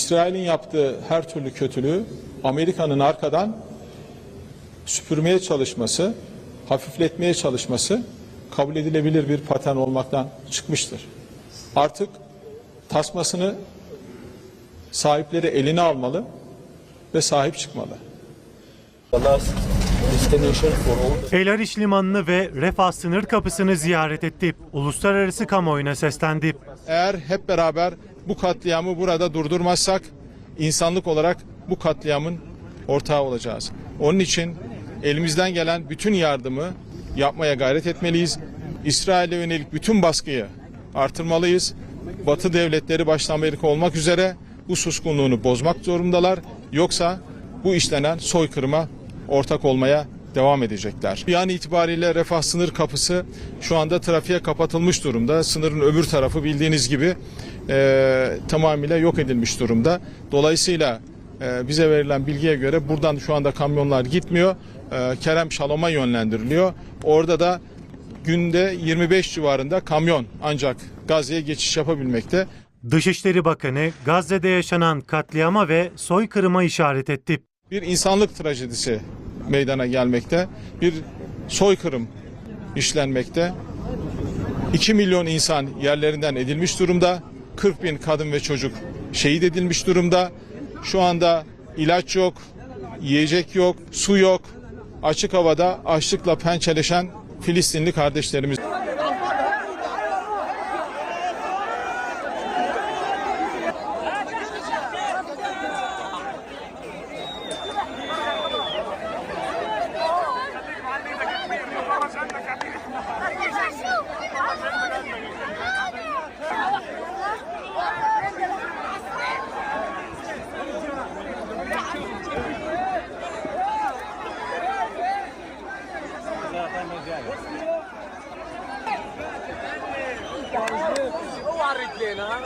İsrail'in yaptığı her türlü kötülüğü Amerika'nın arkadan süpürmeye çalışması, hafifletmeye çalışması kabul edilebilir bir patern olmaktan çıkmıştır. Artık tasmasını sahipleri eline almalı ve sahip çıkmalı. Ariş Limanı'nı ve Refah sınır kapısını ziyaret etti. Uluslararası kamuoyuna seslendi. Eğer hep beraber bu katliamı burada durdurmazsak insanlık olarak bu katliamın ortağı olacağız. Onun için elimizden gelen bütün yardımı yapmaya gayret etmeliyiz. İsrail'e yönelik bütün baskıyı artırmalıyız. Batı devletleri başta Amerika olmak üzere bu suskunluğunu bozmak zorundalar. Yoksa bu işlenen soykırıma ortak olmaya devam edecekler. Bir an itibariyle refah sınır kapısı şu anda trafiğe kapatılmış durumda. Sınırın öbür tarafı bildiğiniz gibi e, tamamıyla yok edilmiş durumda. Dolayısıyla e, bize verilen bilgiye göre buradan şu anda kamyonlar gitmiyor. E, Kerem Şalom'a yönlendiriliyor. Orada da günde 25 civarında kamyon ancak Gazze'ye geçiş yapabilmekte. Dışişleri Bakanı Gazze'de yaşanan katliama ve soykırıma işaret etti. bir insanlık trajedisi meydana gelmekte. Bir soykırım işlenmekte. 2 milyon insan yerlerinden edilmiş durumda. 40 bin kadın ve çocuk şehit edilmiş durumda. Şu anda ilaç yok, yiyecek yok, su yok. Açık havada açlıkla pençeleşen Filistinli kardeşlerimiz. اوعى الرجلين ها